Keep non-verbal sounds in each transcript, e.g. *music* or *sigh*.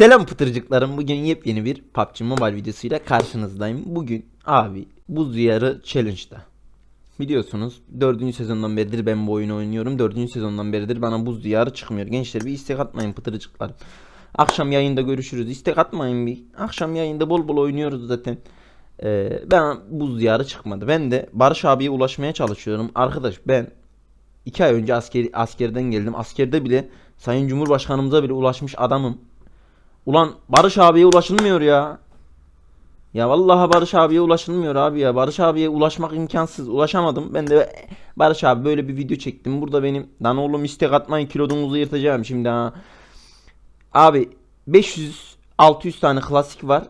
Selam pıtırcıklarım. Bugün yepyeni bir PUBG Mobile videosuyla karşınızdayım. Bugün abi buz diyarı challenge'da. Biliyorsunuz 4. sezondan beridir ben bu oyunu oynuyorum. 4. sezondan beridir bana buz diyarı çıkmıyor. Gençler bir istek atmayın pıtırcıklarım. Akşam yayında görüşürüz. İstek atmayın bir. Akşam yayında bol bol oynuyoruz zaten. Ee, ben buz diyarı çıkmadı. Ben de Barış abiye ulaşmaya çalışıyorum. Arkadaş ben 2 ay önce asker, askerden geldim. Askerde bile Sayın Cumhurbaşkanımıza bile ulaşmış adamım. Ulan Barış abiye ulaşılmıyor ya. Ya vallahi Barış abiye ulaşılmıyor abi ya. Barış abiye ulaşmak imkansız. Ulaşamadım. Ben de Barış abi böyle bir video çektim. Burada benim lan oğlum istek atmayın kilodunuzu yırtacağım şimdi ha. Abi 500 600 tane klasik var.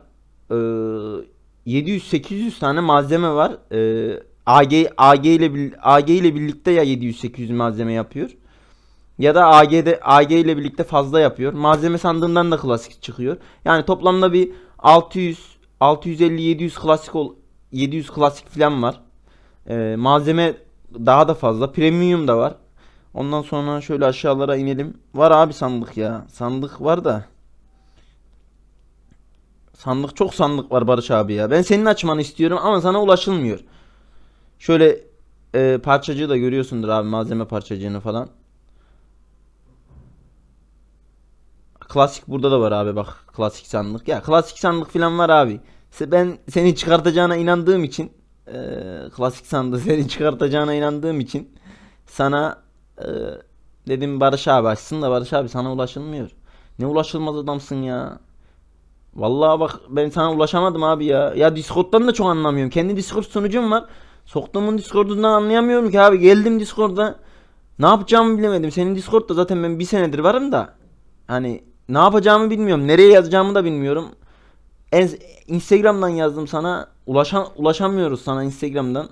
Ee, 700 800 tane malzeme var. Ee, AG AG ile AG ile birlikte ya 700 800 malzeme yapıyor. Ya da AG'de AG ile birlikte fazla yapıyor. Malzeme sandığından da klasik çıkıyor. Yani toplamda bir 600 650 700 klasik ol 700 klasik falan var. Ee, malzeme daha da fazla. Premium da var. Ondan sonra şöyle aşağılara inelim. Var abi sandık ya. Sandık var da. Sandık çok sandık var Barış abi ya. Ben senin açmanı istiyorum ama sana ulaşılmıyor. Şöyle e, parçacığı da görüyorsundur abi malzeme parçacığını falan. Klasik burada da var abi bak klasik sandık. Ya klasik sandık falan var abi. Ben seni çıkartacağına inandığım için e, klasik sandığı *laughs* seni çıkartacağına inandığım için sana e, dedim Barış abi açsın da Barış abi sana ulaşılmıyor. Ne ulaşılmaz adamsın ya. Vallahi bak ben sana ulaşamadım abi ya. Ya Discord'dan da çok anlamıyorum. Kendi Discord sunucum var. Soktuğumun Discord'undan anlayamıyorum ki abi. Geldim Discord'a. Ne yapacağımı bilemedim. Senin Discord'da zaten ben bir senedir varım da. Hani ne yapacağımı bilmiyorum. Nereye yazacağımı da bilmiyorum. En, Instagram'dan yazdım sana. Ulaşan, ulaşamıyoruz sana Instagram'dan.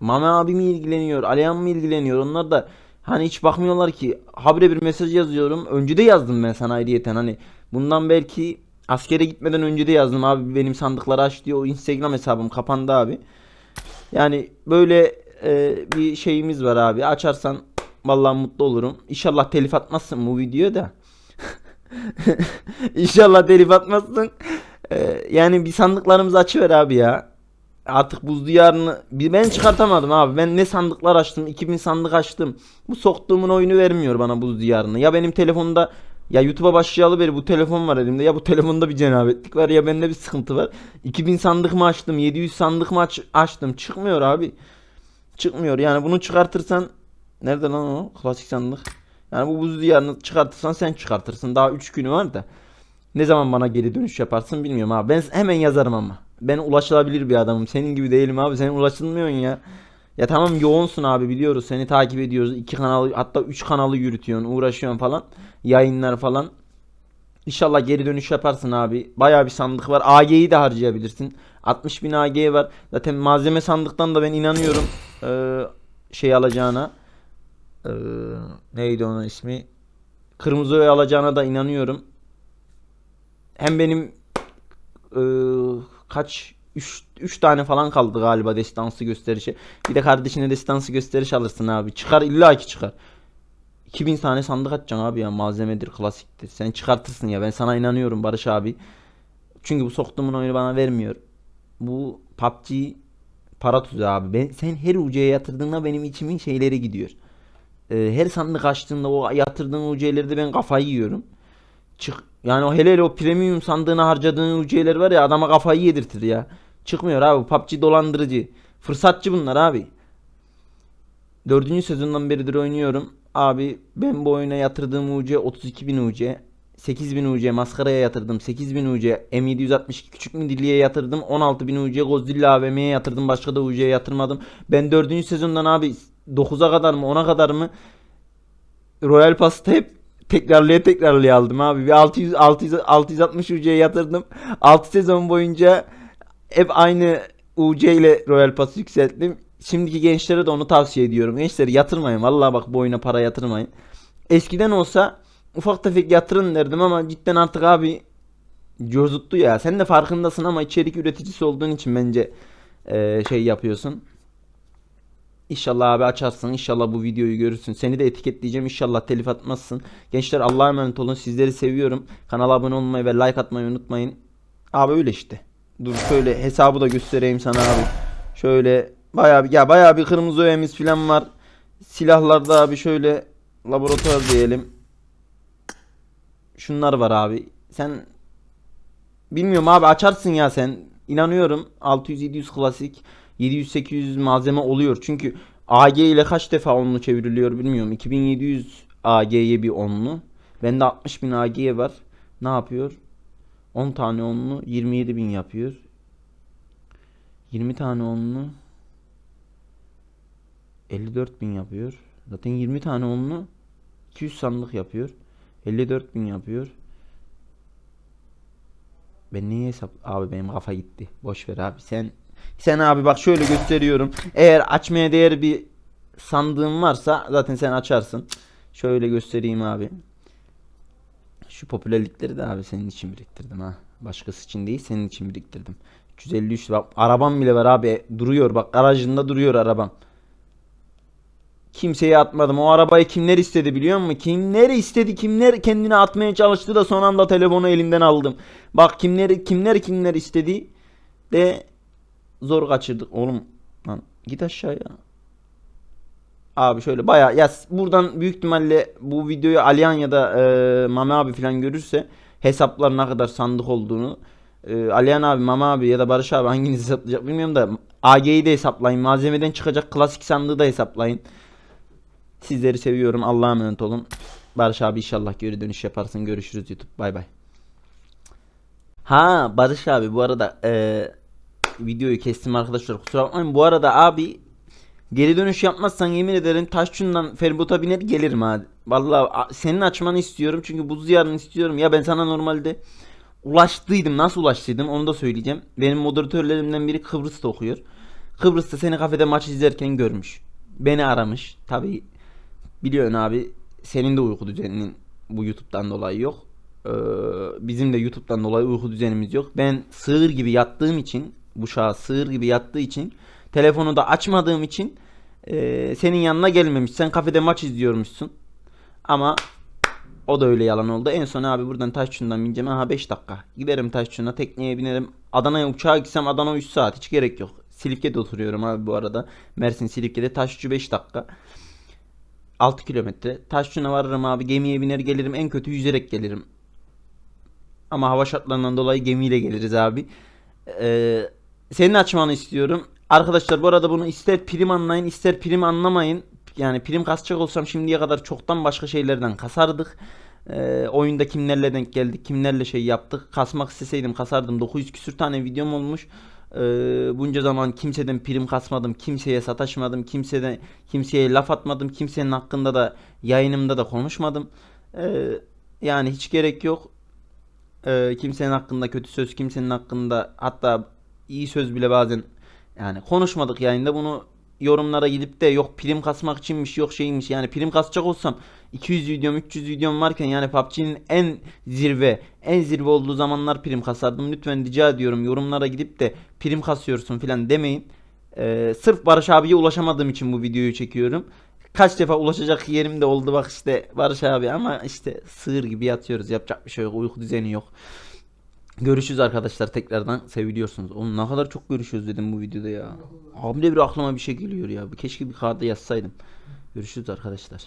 Mame abi mi ilgileniyor? Alihan mı ilgileniyor? Onlar da hani hiç bakmıyorlar ki. Habire bir mesaj yazıyorum. Önce de yazdım ben sana ayrıyeten. Hani bundan belki askere gitmeden önce de yazdım abi benim sandıkları aç diye. O Instagram hesabım kapandı abi. Yani böyle e, bir şeyimiz var abi. Açarsan vallahi mutlu olurum. İnşallah telif atmazsın bu videoya da. *laughs* İnşallah telif atmazsın. Ee, yani bir sandıklarımızı açıver abi ya. Artık buz diyarını ben çıkartamadım abi. Ben ne sandıklar açtım? 2000 sandık açtım. Bu soktuğumun oyunu vermiyor bana buz diyarını. Ya benim telefonda ya YouTube'a başlayalı beri bu telefon var elimde. Ya bu telefonda bir cenabetlik var ya bende bir sıkıntı var. 2000 sandık mı açtım? 700 sandık mı aç- açtım? Çıkmıyor abi. Çıkmıyor. Yani bunu çıkartırsan nerede lan o klasik sandık? Yani bu buz diyarını çıkartırsan sen çıkartırsın. Daha 3 günü var da. Ne zaman bana geri dönüş yaparsın bilmiyorum abi. Ben hemen yazarım ama. Ben ulaşılabilir bir adamım. Senin gibi değilim abi. Sen ulaşılmıyorsun ya. Ya tamam yoğunsun abi biliyoruz. Seni takip ediyoruz. iki kanalı hatta üç kanalı yürütüyorsun. Uğraşıyorsun falan. Yayınlar falan. İnşallah geri dönüş yaparsın abi. Bayağı bir sandık var. AG'yi de harcayabilirsin. 60 bin AG var. Zaten malzeme sandıktan da ben inanıyorum. Ee, şey alacağına. Ee, neydi onun ismi? Kırmızı oy alacağına da inanıyorum. Hem benim e, kaç 3 3 tane falan kaldı galiba destansı gösterişi. Bir de kardeşine destansı gösteriş alırsın abi. Çıkar illa ki çıkar. 2000 tane sandık atacaksın abi ya malzemedir klasiktir. Sen çıkartırsın ya ben sana inanıyorum Barış abi. Çünkü bu soktuğumun oyunu bana vermiyor. Bu PUBG para tuzağı abi. Ben, sen her ucuya yatırdığında benim içimin şeyleri gidiyor. Ee, her sandık açtığında o yatırdığın UC'lerde ben kafayı yiyorum. Çık yani o hele hele o premium sandığına harcadığın UC'ler var ya adama kafayı yedirtir ya. Çıkmıyor abi PUBG dolandırıcı. Fırsatçı bunlar abi. Dördüncü sezondan beridir oynuyorum. Abi ben bu oyuna yatırdığım UC 32.000 UC. 8000 UC maskaraya yatırdım. 8000 UC M762 küçük midilliye yatırdım. 16000 UC Godzilla AVM'ye yatırdım. Başka da UC'ye yatırmadım. Ben 4. sezondan abi 9'a kadar mı 10'a kadar mı Royal Pass'ta hep tekrarlaya tekrarlaya aldım abi. Bir 600 600 660 UC'ye yatırdım. 6 sezon boyunca hep aynı UC ile Royal Pass yükselttim. Şimdiki gençlere de onu tavsiye ediyorum. Gençler yatırmayın. Vallahi bak bu oyuna para yatırmayın. Eskiden olsa ufak tefek yatırın derdim ama cidden artık abi cozuttu ya. Sen de farkındasın ama içerik üreticisi olduğun için bence eee, şey yapıyorsun. İnşallah abi açarsın. İnşallah bu videoyu görürsün. Seni de etiketleyeceğim. İnşallah telif atmazsın. Gençler Allah'a emanet olun. Sizleri seviyorum. Kanala abone olmayı ve like atmayı unutmayın. Abi öyle işte. Dur şöyle hesabı da göstereyim sana abi. Şöyle bayağı bir ya bayağı bir kırmızı öğemiz falan var. Silahlarda abi şöyle laboratuvar diyelim. Şunlar var abi. Sen bilmiyorum abi açarsın ya sen. İnanıyorum 600 700 klasik 700 800 malzeme oluyor. Çünkü AG ile kaç defa onlu çevriliyor bilmiyorum. 2700 AG'ye bir onlu. Bende 60.000 AG var. Ne yapıyor? 10 tane onlu 27.000 yapıyor. 20 tane onlu 54.000 yapıyor. Zaten 20 tane onlu 200 sandık yapıyor. 54.000 yapıyor. Ben niye hesap abi benim kafa gitti. Boş ver abi. Sen sen abi bak şöyle gösteriyorum. Eğer açmaya değer bir sandığın varsa zaten sen açarsın. Şöyle göstereyim abi. Şu popülerlikleri de abi senin için biriktirdim ha. Başkası için değil senin için biriktirdim. 353 bak arabam bile var abi duruyor bak garajında duruyor arabam. Kimseye atmadım. O arabayı kimler istedi biliyor musun? Kimler istedi, kimler kendine atmaya çalıştı da son anda telefonu elimden aldım. Bak kimler kimler kimler istedi de zor kaçırdık. Oğlum lan git aşağıya. Abi şöyle baya ya buradan büyük ihtimalle bu videoyu Alihan ya da e, Mami abi falan görürse hesaplar ne kadar sandık olduğunu e, Alihan abi, Mami abi ya da Barış abi hanginiz hesaplayacak bilmiyorum da AG'yi de hesaplayın. Malzemeden çıkacak klasik sandığı da hesaplayın. Sizleri seviyorum. Allah'a emanet olun. Barış abi inşallah geri dönüş yaparsın. Görüşürüz YouTube. Bay bay. Ha Barış abi bu arada eee, videoyu kestim arkadaşlar. Kusura bakmayın. Bu arada abi geri dönüş yapmazsan yemin ederim Taşçın'dan feribota biner gelirim abi. Vallahi a- senin açmanı istiyorum. Çünkü buz diyarını istiyorum. Ya ben sana normalde ulaştıydım. Nasıl ulaştıydım onu da söyleyeceğim. Benim moderatörlerimden biri Kıbrıs'ta okuyor. Kıbrıs'ta seni kafede maç izlerken görmüş. Beni aramış. Tabii Biliyorsun abi senin de uyku düzeninin bu YouTube'dan dolayı yok. Ee, bizim de YouTube'dan dolayı uyku düzenimiz yok. Ben sığır gibi yattığım için bu şahıs sığır gibi yattığı için telefonu da açmadığım için e, senin yanına gelmemiş. Sen kafede maç izliyormuşsun. Ama o da öyle yalan oldu. En son abi buradan Taşçı'ndan bineceğim. Aha 5 dakika. Giderim Taşçı'na tekneye binerim. Adana'ya uçağa gitsem Adana 3 saat. Hiç gerek yok. Silifke'de oturuyorum abi bu arada. Mersin Silifke'de Taşçı 5 dakika. 6 kilometre. Taşçı'na varırım abi. Gemiye biner gelirim. En kötü yüzerek gelirim. Ama hava şartlarından dolayı gemiyle geliriz abi. Ee, senin açmanı istiyorum. Arkadaşlar bu arada bunu ister prim anlayın ister prim anlamayın. Yani prim kasacak olsam şimdiye kadar çoktan başka şeylerden kasardık. Ee, oyunda kimlerle denk geldik, kimlerle şey yaptık. Kasmak isteseydim kasardım. 900 küsür tane videom olmuş. Ee, bunca zaman kimseden prim kasmadım, kimseye sataşmadım, kimseden kimseye laf atmadım, kimsenin hakkında da yayınımda da konuşmadım. Ee, yani hiç gerek yok. Ee, kimsenin hakkında kötü söz, kimsenin hakkında hatta iyi söz bile bazen yani konuşmadık yayında bunu yorumlara gidip de yok prim kasmak içinmiş yok şeymiş. Yani prim kasacak olsam 200 videom 300 videom varken yani PUBG'nin en zirve en zirve olduğu zamanlar prim kasardım. Lütfen rica ediyorum yorumlara gidip de prim kasıyorsun filan demeyin. Ee, sırf Barış abiye ulaşamadığım için bu videoyu çekiyorum. Kaç defa ulaşacak yerim de oldu bak işte Barış abi ama işte sığır gibi yatıyoruz. Yapacak bir şey yok uyku düzeni yok Görüşürüz arkadaşlar tekrardan seviliyorsunuz. Oğlum ne kadar çok görüşüyoruz dedim bu videoda ya. De bir aklıma bir şey geliyor ya. Keşke bir kağıda yazsaydım. Görüşürüz arkadaşlar.